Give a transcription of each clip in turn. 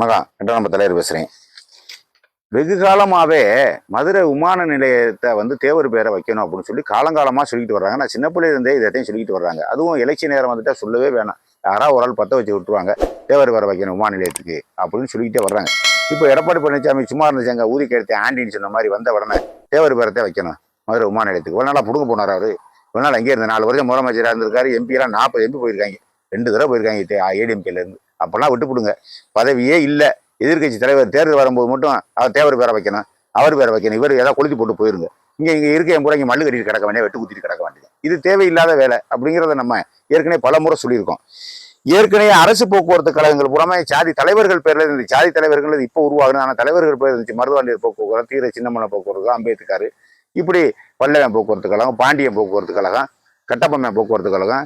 வணக்கம். எட்டாம் நம்ம தலைவர் பேசுகிறேன் வெகு காலமாகவே மதுரை விமான நிலையத்தை வந்து தேவர் பேரை வைக்கணும் அப்படின்னு சொல்லி காலங்காலமாக சொல்லிட்டு வர்றாங்க. நான் சின்ன பிள்ளையிலேருந்தே இதையும் சொல்லிட்டு வர்றாங்க. அதுவும் எலெக்ஷன் நேரம் வந்துட்டால் சொல்லவே வேணாம். யாராவது ஒரு ஆள் பற்ற வச்சு விட்டுருவாங்க. தேவர் பேரை வைக்கணும் விமான நிலையத்துக்கு அப்படின்னு சொல்லிக்கிட்டே வர்றாங்க. இப்போ எடப்பாடி பழனிசாமி சும்மா இருந்துச்சாங்க ஊதி எடுத்து ஆண்டின்னு சொன்ன மாதிரி வந்த உடனே தேவர் பேரத்தை வைக்கணும் மதுரை விமான நிலையத்துக்கு. ஒரு நாளாக புடுங்க போனார் அவர். ஒரு நாள் அங்கே இருந்த நாலு வருஷம் முதலமைச்சராக இருந்திருக்காரு. எம்பியெல்லாம் நாற்பது எம்பி போயிருக்காங்க. ரெண்டு தடவை போயிருக்காங்க ஏடிஎம்கேலேருந்து அப்போல்லாம் விட்டு கொடுங்க பதவியே இல்லை. எதிர்க்கட்சி தலைவர் தேர்தல் வரும்போது மட்டும் அவர் தேவர் பேரை வைக்கணும் அவர் பேரை வைக்கணும் இவர் ஏதாவது கொளுத்தி போட்டு போயிருங்க. இங்கே இங்கே இருக்க என் பூரா இங்கே மல்லு கட்டிட்டு கிடக்க வேண்டிய வெட்டு குத்திட்டு கிடக்க வேண்டியது. இது தேவையில்லாத வேலை அப்படிங்கிறத நம்ம ஏற்கனவே பல முறை சொல்லியிருக்கோம். ஏற்கனவே அரசு போக்குவரத்து கழகங்கள் புறமே சாதி தலைவர்கள் பேரில் இருந்து சாதி தலைவர்கள் இப்போ உருவாகணும் ஆனால் தலைவர்கள் பேர் இருந்துச்சு மருதுவாண்டியர் போக்குவரத்து தீர சின்னமலை போக்குவரத்து அம்பேத்கர் இப்படி பல்லவன் போக்குவரத்து கழகம் பாண்டியன் போக்குவரத்து கழகம் கட்டப்பம்மன் போக்குவரத்து கழகம்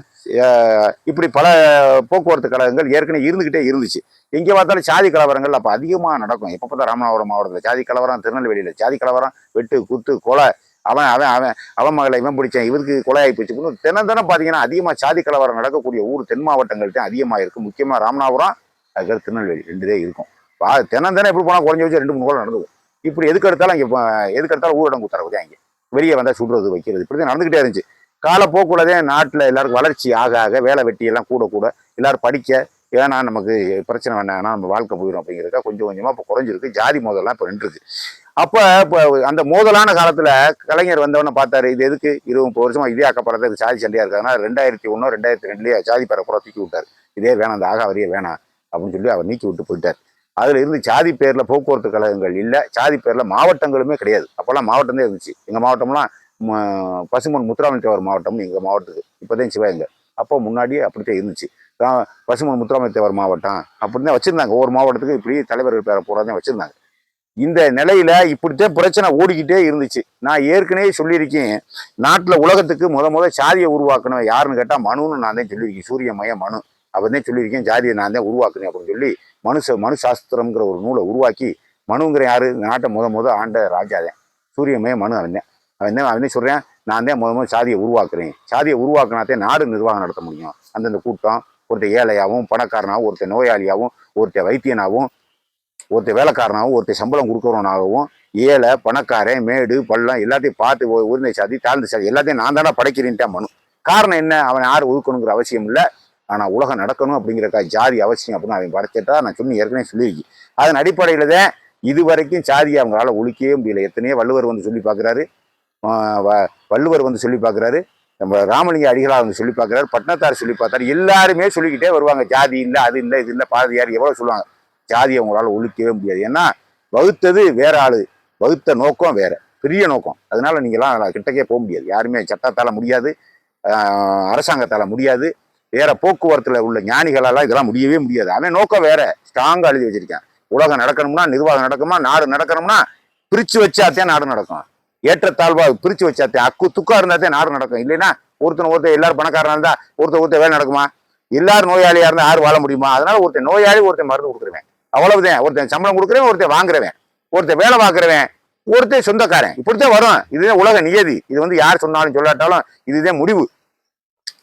இப்படி பல போக்குவரத்து கழகங்கள் ஏற்கனவே இருந்துக்கிட்டே இருந்துச்சு. எங்கே பார்த்தாலும் சாதி கலவரங்கள் அப்போ அதிகமாக நடக்கும். எப்போ பார்த்தா ராமநாதபுரம் மாவட்டத்தில் சாதி கலவரம் திருநெல்வேலியில் சாதி கலவரம் வெட்டு குத்து கொலை அவன் அவன் அவன் அவன் மகளை இவன் பிடிச்சேன் இவருக்கு கொலையாகி ஆகி போச்சு. இன்னும் தினம் தினம் பார்த்தீங்கன்னா அதிகமாக சாதி கலவரம் நடக்கக்கூடிய ஊர் தென் மாவட்டங்கள் தான் அதிகமாக இருக்கும் முக்கியமாக ராமநாதபுரம் அதுக்கப்புறம் திருநெல்வேலி ரெண்டுதே இருக்கும். பா தினம் தினம் எப்படி போனால் குறைஞ்ச வச்சு ரெண்டு மூணு கோலம் நடந்துக்கும். இப்படி எதுக்கு எடுத்தாலும் இங்கே எதுக்கு எடுத்தாலும் ஊரடங்கு உத்தரவு அங்கே வெளியே வந்தால் சுடுறது வைக்கிறது இப்படி தான் நடந்துக்கிட்டே இருந்துச்சு. காலப்போக்குள்ளதே நாட்டில் எல்லாருக்கும் வளர்ச்சி ஆக ஆக வேலை வெட்டியெல்லாம் கூட கூட எல்லாரும் படிக்க ஏன்னா நமக்கு பிரச்சனை வேணாம் நம்ம வாழ்க்கை போயிடும் அப்படிங்கிறதுக்காக கொஞ்சம் கொஞ்சமாக இப்போ குறைஞ்சிருக்கு. ஜாதி மோதலாம் இப்போ நின்றுருக்கு அப்போ இப்போ அந்த மோதலான காலத்தில் கலைஞர் வந்தவொடனே பார்த்தாரு இது எதுக்கு? இருபது முப்பது வருஷமாக இதே அக்கப்படுறதுக்கு சாதி சண்டையாக இருக்காங்கன்னா ரெண்டாயிரத்தி ஒன்றோ ரெண்டாயிரத்தி ரெண்டுலேயே ஜாதி கூட தூக்கி விட்டார். இதே வேணாம் அந்த ஆகாவரியே வேணாம் அப்படின்னு சொல்லி அவர் நீக்கி விட்டு போயிட்டார். அதில் இருந்து சாதி பேரில் போக்குவரத்து கழகங்கள் இல்லை சாதி பேரில் மாவட்டங்களுமே கிடையாது. அப்போல்லாம் மாவட்டம் தான் இருந்துச்சு. எங்கள் மாவட்டம்லாம் பசுமன் முத்துராமலிங்க தேவர் மாவட்டம் எங்கள் மாவட்டத்துக்கு. இப்போதான் சிவாயங்க அப்போ முன்னாடியே அப்படித்தான் இருந்துச்சு. பசுமன் முத்துராமலிங்க மாவட்டம் அப்படின்னு தான் வச்சுருந்தாங்க. ஒவ்வொரு மாவட்டத்துக்கு இப்படி தலைவர்கள் பேரை பூரா வச்சுருந்தாங்க. இந்த நிலையில இப்படித்தான் பிரச்சனை ஓடிக்கிட்டே இருந்துச்சு. நான் ஏற்கனவே சொல்லியிருக்கேன். நாட்டில் உலகத்துக்கு முத முத சாதியை உருவாக்கணும். யாருன்னு கேட்டால் மனுன்னு நான் தான் சொல்லியிருக்கேன். சூரியமய மனு. அவர் சொல்லியிருக்கேன். ஜாதியை நான் தான் உருவாக்குனேன் அப்படின்னு சொல்லி மனுஷ மனு சாஸ்திரம்ங்கிற ஒரு நூலை உருவாக்கி மனுங்கிற யாரு? நாட்டை முத முத ஆண்ட ராஜா தான். சூரியமய மனு அவன் அவன் தான் அவன் சொல்கிறேன் நான் தான் முத முதல் சாதியை உருவாக்குறேன். சாதியை உருவாக்குனாத்தே நாடு நிர்வாகம் நடத்த முடியும். அந்தந்த கூட்டம் ஒருத்தர் ஏழையாகவும் பணக்காரனாகவும் ஒருத்தர் நோயாளியாகவும் ஒருத்தர் வைத்தியனாகவும் ஒருத்தர் வேலைக்காரனாகவும் ஒருத்தர் சம்பளம் கொடுக்குறவனாகவும் ஏழை பணக்காரன் மேடு பள்ளம் எல்லாத்தையும் பார்த்து உ- உயர்ந்த சாதி தாழ்ந்த சாதி எல்லாத்தையும் நான் தானே படைக்கிறேன்ட்டா மனு. காரணம் என்ன? அவன் யார் ஒதுக்கணுங்கிற அவசியம் இல்லை. ஆனால் உலகம் நடக்கணும் அப்படிங்கிறக்கா ஜாதி அவசியம் அப்படின்னு அவன் படைச்சிட்டா நான் சொல்லி ஏற்கனவே சொல்லியிருக்கேன். அதன் அடிப்படையில் தான் இது வரைக்கும் சாதியை அவங்களால ஒழிக்கவே முடியல. எத்தனையோ வள்ளுவர் வந்து சொல்லி பார்க்குறாரு வள்ளுவர் வந்து சொல்லி பார்க்குறாரு. நம்ம ராமலிங்க அடிகளார் வந்து சொல்லி பார்க்குறாரு. பட்னத்தார் சொல்லி பார்த்தாரு. எல்லாருமே சொல்லிக்கிட்டே வருவாங்க. ஜாதி இல்லை அது இல்லை இது இல்லை பாரதியார் எவ்வளோ சொல்லுவாங்க. ஜாதியை உங்களால் ஒழிக்கவே முடியாது. ஏன்னா வகுத்தது வேற ஆள். வகுத்த நோக்கம் வேற. பெரிய நோக்கம். அதனால நீங்களாம் கிட்டக்கே போக முடியாது. யாருமே சட்டத்தால் முடியாது. அரசாங்கத்தால் முடியாது. வேற போக்குவரத்தில் உள்ள ஞானிகளால இதெல்லாம் முடியவே முடியாது. அவன் நோக்கம் வேற. ஸ்ட்ராங்காக எழுதி வச்சிருக்கேன். உலகம் நடக்கணும்னா நிர்வாகம் நடக்குமா நாடு நடக்கணும்னா பிரிச்சு வச்சாத்தே நாடு நடக்கும். ஏற்றத்தாழ்வா பிரிச்சு வச்சாத்தே. அக்கு துக்கா இருந்தாத்தே நாடு நடக்கும். இல்லைன்னா ஒருத்தன் ஒருத்தர் எல்லாரும் பணக்காரனா இருந்தா ஒருத்தர் ஒருத்தர் வேலை நடக்குமா? எல்லாரும் நோயாளியா இருந்தா யாரும் வாழ முடியுமா? அதனால ஒருத்தன் நோயாளி ஒருத்தன் மருந்து கொடுக்குறவன். அவ்வளவுதான். ஒருத்தன் சம்பளம் கொடுக்குறவன் ஒருத்தன் வாங்குறவன். ஒருத்தன் வேலை பார்க்குறவன். ஒருத்தன் சொந்தக்காரன். இப்படித்தான் வரும். இதுதான் உலக நியதி. இது வந்து யார் சொன்னாலும் சொல்லாட்டாலும் இதுதான் முடிவு.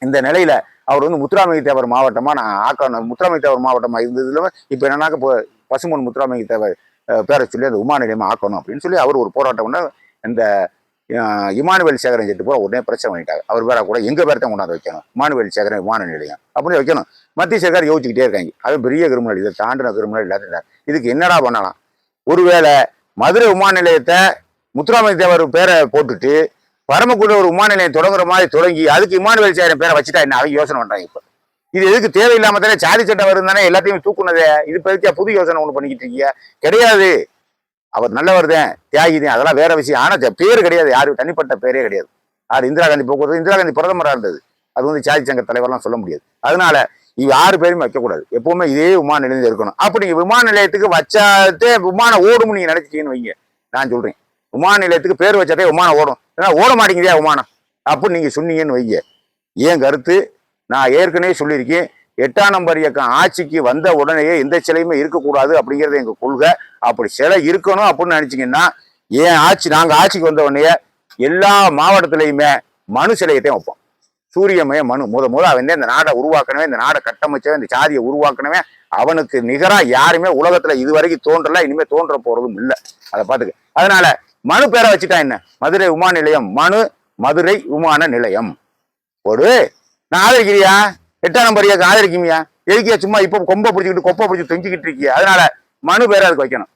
இந்த நிலையில அவர் வந்து முத்துராமலிங்க தேவர் மாவட்டமா நான் ஆக்கணும் முத்துராமலிங்க தேவர் மாவட்டமா இருந்ததுல இப்போ என்னன்னாக்க இப்போ பசுமன் முத்துராமலிங்க தேவர் பேரை சொல்லி அந்த உமா நிலையமா ஆக்கணும் அப்படின்னு சொல்லி அவர் ஒரு போராட்டம் பண்ண இந்த இமானுவேல் சேகரன் செட்டு போல உடனே பிரச்சனை பண்ணிட்டாங்க அவர் பேரை கூட எங்கள் பேர் தான் கொண்டாந்து வைக்கணும். இமானுவேல் சேகரன் விமான நிலையம். அப்படின்னு வைக்கணும். மத்திய சேகர் யோசிச்சுக்கிட்டே இருக்காங்க. அது பெரிய கிரிமினல் இதை தாண்டின கிரிமினல் இல்லாத இதுக்கு என்னடா பண்ணலாம்? ஒருவேளை மதுரை விமான நிலையத்தை முத்துராமலிங்க தேவர் பேரை போட்டுட்டு பரமக்குடி ஒரு விமான நிலையம் தொடங்குற மாதிரி தொடங்கி அதுக்கு இமானுவேல் சேகரன் பேரை வச்சுட்டா என்ன? அவங்க யோசனை பண்ணுறாங்க இப்போ. இது எதுக்கு தேவையில்லாம தானே சாதி சட்டம் வரும் தானே எல்லாத்தையும் தூக்குனதே. இது பற்றியா புது யோசனை ஒன்று பண்ணிக்கிட்டு இருக்கீங்க? கிடையாது. அவர் நல்லவர் தான் தியாகி தான். அதெல்லாம் வேற விஷயம். ஆனால் பேர் கிடையாது. யாரும் தனிப்பட்ட பேரே கிடையாது. யார் இந்திரா காந்தி போக்குவரத்து இந்திரா காந்தி பிரதமராக இருந்தது. அது வந்து சாதி சங்க தலைவர்லாம் சொல்ல முடியாது. அதனால இவ யாரு பேருமே வைக்கக்கூடாது. எப்பவுமே இதே விமான நிலையம் இருக்கணும். அப்படி விமான நிலையத்துக்கு வச்சாதே விமானம் ஓடும் நீங்க நினைச்சிட்டீங்கன்னு வைங்க. நான் சொல்றேன். விமான நிலையத்துக்கு பேர் வச்சாதே விமானம் ஓடும். ஏன்னா ஓட மாட்டேங்குதே விமானம்? அப்படின்னு நீங்க சொன்னீங்கன்னு வைங்க. ஏன் கருத்து? நான் ஏற்கனவே சொல்லியிருக்கேன். எட்டாம் நம்பர் இயக்கம் ஆட்சிக்கு வந்த உடனேயே எந்த சிலையுமே இருக்கக்கூடாது அப்படிங்கிறது எங்க கொள்கை. அப்படி சிலை இருக்கணும் அப்படின்னு நினைச்சீங்கன்னா ஏன் ஆட்சி நாங்கள் ஆட்சிக்கு வந்த உடனே எல்லா மாவட்டத்திலையுமே மனு சிலையத்தையும் வைப்போம். சூரியமய மனு. முத முத அவன் இந்த நாடை உருவாக்கணவே இந்த நாடை கட்டமைச்சவன் இந்த சாதியை உருவாக்கணவே அவனுக்கு நிகராக யாருமே உலகத்துல இதுவரைக்கும் தோன்றல இனிமேல் தோன்ற போறதும் இல்லை. அதை பார்த்துக்க. அதனால மனு பேரை வச்சுட்டா என்ன? மதுரை விமான நிலையம். மனு மதுரை விமான நிலையம். ஒரு நான் ஆதரிக்கிறியா? எட்டாம் நம்பர் ஏக்கு ஆதரிக்குமியா எதுக்கியா சும்மா இப்போ கொம்பை பிடிச்சிக்கிட்டு கொப்பை பிடிச்சி தொங்கிக்கிட்டு இருக்கியா? அதனால மனு பேரை அதுக்கு வைக்கணும்.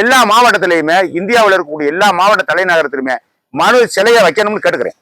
எல்லா மாவட்டத்திலையுமே இந்தியாவில் இருக்கக்கூடிய எல்லா மாவட்ட தலைநகரத்திலுமே மனு சிலையை வைக்கணும்னு கேட்டுக்கிறேன்.